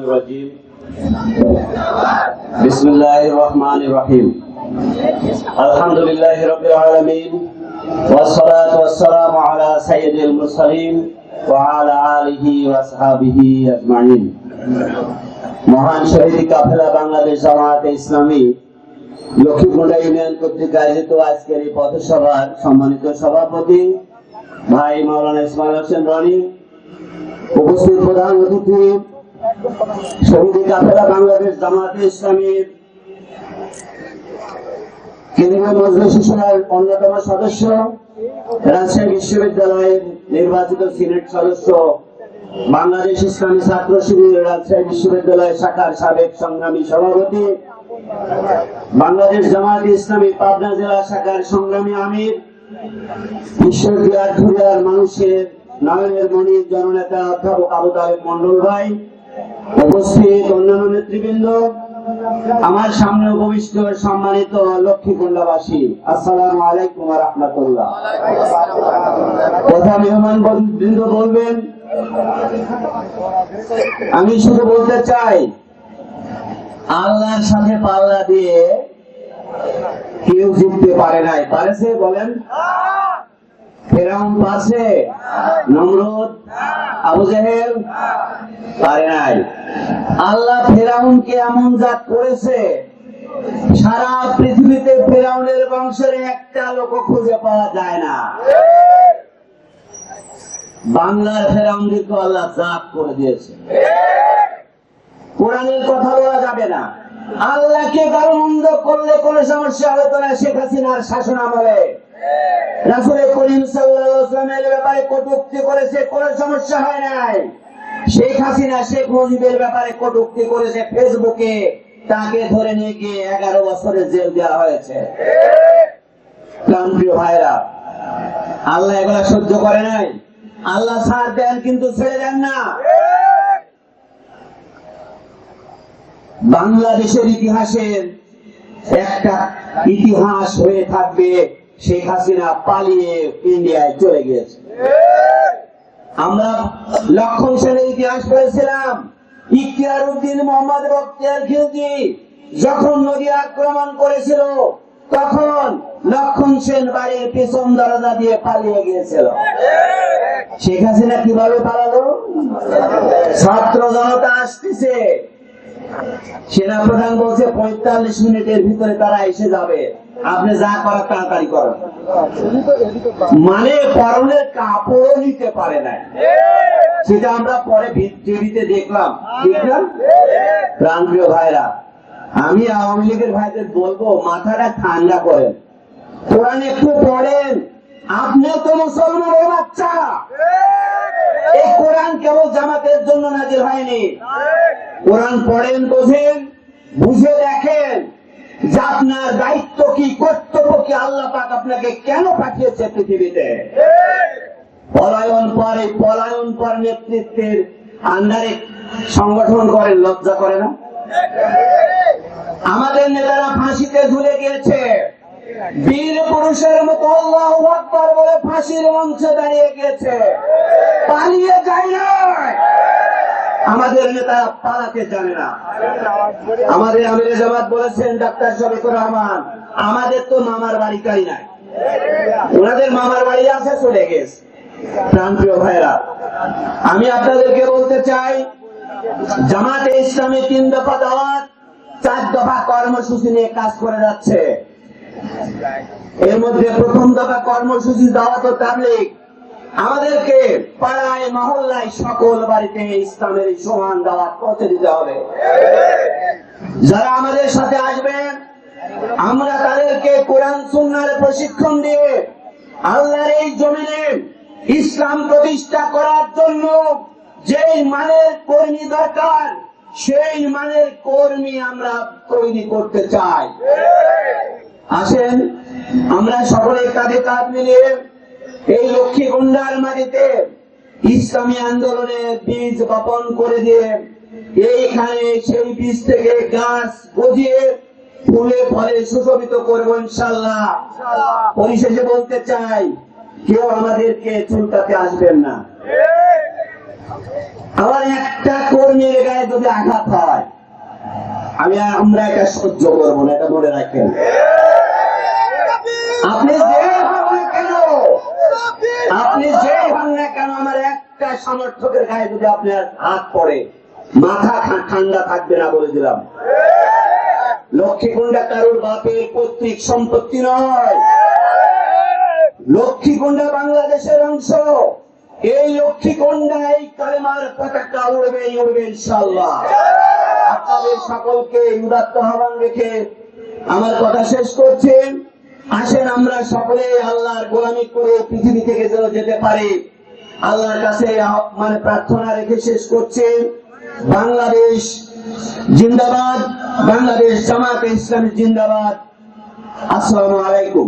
الرجيم بسم الله الرحمن الرحيم الحمد لله رب العالمين والصلاة والسلام على سيد المرسلين وعلى آله وأصحابه أجمعين মহান শহীদ কাফেলা বাংলাদেশ জামায়াতে ইসলামী লক্ষ্মীকুণ্ডা ইউনিয়ন কর্তৃক আয়োজিত আজকের এই পথসভার সম্মানিত সভাপতি ভাই মাওলানা ইসমাইল হোসেন রনি উপস্থিত প্রধান অতিথি শহীদ কাফেলা বাংলাদেশ জামাতে ইসলামীর কেন্দ্রীয় মজলিস সভার অন্যতম সদস্য, রাজশাহী বিশ্ববিদ্যালয়ের নির্বাচিত সিনেট সদস্য, বাংলাদেশ ইসলামী ছাত্র শিবির, রাজশাহী বিশ্ববিদ্যালয় শাখার সাবেক সংগ্রামী সভাপতি, বাংলাদেশ জামাত ইসলামী পাবনা জেলা শাখার সংগ্রামী আমির বিশ্ববিদ্যালয় মানুষের নয়নের মণি জননেতা অধ্যাপক আবু তালেব মন্ডল ভাই উপস্থিত অন্যান্য নেতৃবৃন্দ, আমার সামনে উপবিষ্ট সম্মানিত লক্ষ্মীকুণ্ডাবাসী, আসসালামু আলাইকুম রাহমাতুল্লাহ। কথা মেহমান বৃন্দ বলবেন, আমি শুধু বলতে চাই, আল্লাহর সাথে পাল্লা দিয়ে কেউ জিততে পারে নাই। পারেছে বলেন? ফেরাউন পারছে? নমরুদ আবু জাহেল? পারে আল্লাহ ফেরাউনকে এমন জাত করেছে, সারা পৃথিবীতে ফেরাউনের বংশের একটা লোক খুঁজে পাওয়া যায় না। বাংলার ফেরাউনকে আল্লাহ জাত করে দিয়েছে। কোরআনের কথা বলা যাবে না। আল্লাহকে গালমন্দ করলে কোন সমস্যা হতো না, শেখ হাসিনার শাসন আমলে। রাসুলের করিম ব্যাপারে কটুক্তি করেছে, কোন সমস্যা হয় নাই। শেখ হাসিনা, শেখ মুজিবের ব্যাপারে কটুক্তি করেছে ফেসবুকে, তাকে ধরে নিয়ে গিয়ে এগারো বছরের জেল দেওয়া হয়েছে। ভাইরা আল্লাহ এগুলা সহ্য করে নাই। আল্লাহ ছাড় দেন কিন্তু ছেড়ে দেন না। বাংলাদেশের ইতিহাসের একটা ইতিহাস হয়ে থাকবে, শেখ হাসিনা পালিয়ে ইন্ডিয়ায় চলে গিয়েছে। আমরা লক্ষণ সেনের ইতিহাস পড়েছিলাম ইখতিয়ার উদ্দিন মোহাম্মদ বক্তিয়ার খিলজি যখন নদী আক্রমণ করেছিল, তখন লক্ষণ সেন বাড়ির পেছন দরজা দিয়ে পালিয়ে গিয়েছিল। শেখ হাসিনা কীভাবে পালালো? ছাত্র জনতা আসতেছে সেনাপ্রধান বলছে, পঁয়তাল্লিশ মিনিটের ভিতরে তারা এসে যাবে। আপনি যা করার তাড়াতাড়ি করেন। মানে পরনের কাপড়ও নিতে পারে না সেটা আমরা পরে টিভিতে দেখলাম। দেখলাম? প্রাণপ্রিয় ভাইরা, আমি আওয়ামী লীগের ভাইদের বলব, মাথাটা ঠান্ডা করেন। কোরআন একটু পড়েন। আপনিও তো মুসলমানের বাচ্চা। এই কোরআন কেবল জামাতের জন্য নাজির হয়নি। কোরআন পড়েন, বোঝেন, বুঝে দেখেন আপনার দায়িত্ব কি, কর্তব্য কি আল্লাহ পাক আপনাকে কেন পাঠিয়েছে পৃথিবীতে? পলায়ন পর, এই পলায়ন পর নেতৃত্বের আন্ডারে সংগঠন করেন, লজ্জা করে না? আমাদের নেতারা ফাঁসিতে ঝুলে গিয়েছে। বীর পুরুষের মতো আল্লাহ বলে ফাঁসির মঞ্চে দাঁড়িয়ে গিয়েছে। পালিয়ে যায় না আমাদের নেতা পালাতে জানে না। আমাদের আমির জামাত বলেছেন, ডাক্তার শফিকুর রহমান, আমাদের তো মামার বাড়ি কাই নাই। ওনাদের মামার বাড়ি আছে, চলে গেছে। আমি আপনাদেরকে বলতে চাই, জামাতে ইসলামী তিন দফা দাওয়াত, চার দফা কর্মসূচি নিয়ে কাজ করে যাচ্ছে। এর মধ্যে প্রথম দফা কর্মসূচি দাওয়াত ও তাবলিগ। আমাদেরকে পাড়ায়, মহল্লায় সকল বাড়িতে ইসলামের সমান দাওয়াত পৌঁছে দিতে হবে। যারা আমাদের সাথে আসবেন আমরা তাদেরকে কোরআন, সুন্নার প্রশিক্ষণ দিয়ে আল্লাহর এই জমিনে ইসলাম প্রতিষ্ঠা করার জন্য যেই মানের কর্মী দরকার, সেই মানের কর্মী আমরা তৈরি করতে চাই। আসেন, আমরা সকলে কাঁধে কাঁধ মিলিয়ে এই লক্ষ্মী গুন্ডার মাটিতে ইসলামী আন্দোলনের বীজ বপন করে দিয়ে এইখানে সেই বীজ থেকে গাছ গজিয়ে ফুলে ফলে সুশোভিত করব ইনশাল্লাহ পরিশেষে বলতে চাই, কেউ আমাদেরকে চুলটাতে আসবেন না। আমার একটা কর্মীর গায়ে যদি আঘাত হয়, আমি আমরা এটা সহ্য করব না, এটা মনে রাখেন। সমর্থকের গায়ে যদি আপনার হাত পড়ে, মাথা ঠান্ডা থাকবে না বলে দিলাম। লক্ষ্মীকুণ্ডা কারোর বাপের পৈতৃক সম্পত্তি নয়। লক্ষ্মীকুণ্ডা বাংলাদেশের অংশ। এই লক্ষ্মীকুণ্ডা, এই কালেমার পতাকা উড়বে উড়বে ইনশাল্লাহ আপনাদের সকলকে উদাত্ত আহ্বান রেখে আমার কথা শেষ করছেন আসেন আমরা সকলে আল্লাহর গোলামি করে পৃথিবী থেকে যেন যেতে পারি। আল্লাহর কাছে মানে প্রার্থনা রেখে শেষ করছে। বাংলাদেশ জিন্দাবাদ, বাংলাদেশ জামাতে ইসলামী জিন্দাবাদ। আসসালামু আলাইকুম।